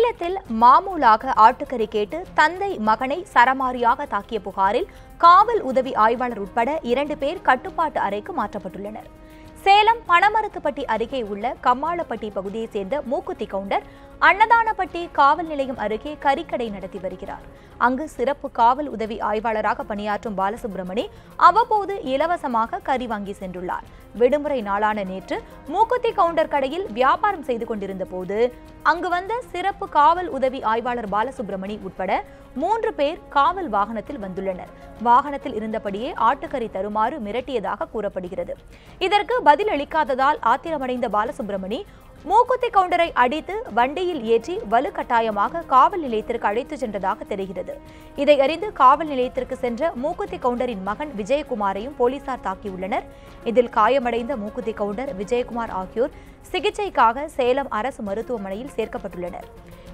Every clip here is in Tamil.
சேலத்தில் மாமூலாக ஆட்டுக்கறி கேட்டு தந்தை மகனை சரமாரியாக தாக்கிய புகாரில் காவல் உதவி ஆய்வாளர் உட்பட இரண்டு பேர் கட்டுப்பாட்டு அறைக்கு மாற்றப்பட்டுள்ளனர். சேலம் பனமரத்துப்பட்டி அருகே உள்ள கம்மாளப்பட்டி பகுதியைச் சேர்ந்த மூக்குத்தி கவுண்டர் அன்னதானப்பட்டி காவல் நிலையம் அருகே கறிக்கடை நடத்தி வருகிறார். அங்கு சிறப்பு காவல் உதவி ஆய்வாளராக பணியாற்றும் பாலசுப்ரமணி அவ்வப்போது இலவசமாக கறி வாங்கி சென்றுள்ளார். விடுமுறை நாளான நேற்று மூக்குத்தி கவுண்டர் கடையில் வியாபாரம் செய்து கொண்டிருந்த போது அங்கு வந்த சிறப்பு காவல் உதவி ஆய்வாளர் பாலசுப்ரமணி உட்பட மூன்று பேர் காவல் வாகனத்தில் வந்துள்ளனர். வாகனத்தில் இருந்தபடியே ஆட்டுக்கறி தருமாறு மிரட்டியதாக கூறப்படுகிறது. இதற்கு பதில் அளிக்காததால் ஆத்திரமடைந்த பாலசுப்ரமணி மூக்குத்தி கவுண்டரை அடித்து வண்டியில் ஏற்றி வலுக்கட்டாயமாக காவல் நிலையத்திற்கு அழைத்துச் சென்றதாக தெரிகிறது. இதை அறிந்து காவல் நிலையத்திற்கு சென்ற மூக்குத்தி கவுண்டரின் மகன் விஜயகுமாரையும் போலீசார் தாக்கியுள்ளனர். இதில் காயமடைந்த மூக்குத்தி கவுண்டர் விஜயகுமார் ஆகியோர் சிகிச்சைக்காக சேலம் அரசு மருத்துவமனையில் சேர்க்கப்பட்டுள்ளனர்.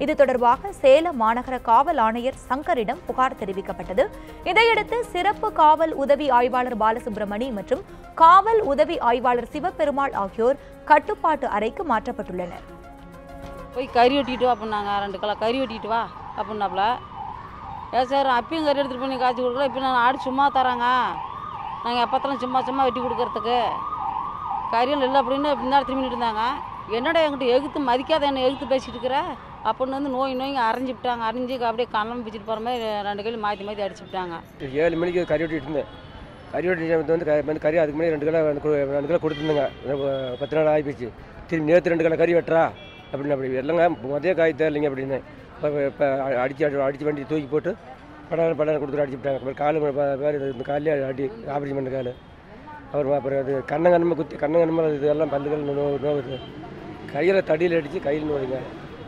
இது தொடர்பாக சேலம் மாநகர காவல் ஆணையர் சங்கரிடம் புகார் தெரிவிக்கப்பட்டது. இதையடுத்து சிறப்பு காவல் உதவி ஆய்வாளர் பாலசுப்ரமணி மற்றும் காவல் உதவி ஆய்வாளர் சிவபெருமாள் ஆகியோர் கட்டுப்பாட்டு அறைக்கு மாற்றப்பட்டுள்ளனர். போய் கறி வெட்டிட்டு வா அப்படின்னாங்க ரெண்டு கிலோ கறி வெட்டிட்டு வா அப்படின்னாப்புல ஏன் சார் அப்பயும் கறி எடுத்துகிட்டு பண்ணி காய்ச்சி கொடுக்குறோம் இப்போ நான் ஆடு சும்மா தராங்க. நாங்கள் எப்போத்தெல்லாம் சும்மா சும்மா வெட்டி கொடுக்கறதுக்கு. கறியும் இல்லை அப்படின்னு பின்னாடி திரும்பிட்டு இருந்தாங்க. என்னடா என்கிட்ட எகுத்து மதிக்காத என்னை எகுத்து பேசிட்டு இருக்கிற? அப்படின்னு வந்து நோய் நோய்ங்க அரைஞ்சி விட்டாங்க. அரைஞ்சி அப்படியே கண்ணம் பிச்சுட்டு போகிற மாதிரி ரெண்டு கையில் மாற்றி மாற்றி அடிச்சு விட்டாங்க. ஏழு மணிக்கு கறி வெட்டிட்டு இருந்தேன். கறி வெட்டி வந்து க- வந்து கறி அதுக்கு முன்னாடி ரெண்டு கிலோ ரெண்டு கிலோ கொடுத்துருந்தேங்க. பத்து நாள் ஆகிப்போச்சு திரும்பி நேற்று ரெண்டு கிலோ கறி வெட்டுறா. அப்படின்னு அப்படி இல்லைங்க மதிய காய் தேரலைங்க அப்படின்னு. இப்போ இப்போ அடிச்சு அடி அடித்து வண்டி தூக்கி போட்டு படம் படம் கொடுத்துட்டு அடிச்சு விட்டாங்க. அப்புறம் காலு வேறு இந்த காலையே அடி ஆபரேஷன் பண்ண காலு. அப்புறம் அப்புறம் அது கண்ணங்கண்ணமாக குத்தி கண்ணங்கண்ணமாக இதெல்லாம் பல்லுகள் நோ நோவுது. கையில் தடியில் அடித்து கையில் நோயுங்க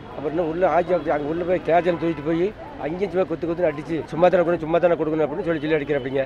அப்புறம் இன்னும் உள்ளே ஆட்சி அங்கே உள்ளே போய் கேஜன் தூக்கிட்டு போய் அங்கேயும் சும்மா குத்து குத்துன்னு அடிச்சு சும்மா தானே கொடுக்கணும் சும்மா தானே கொடுக்கணும் அப்படின்னு சொல்லி சொல்லி அடிக்கிறேன் அப்படிங்க.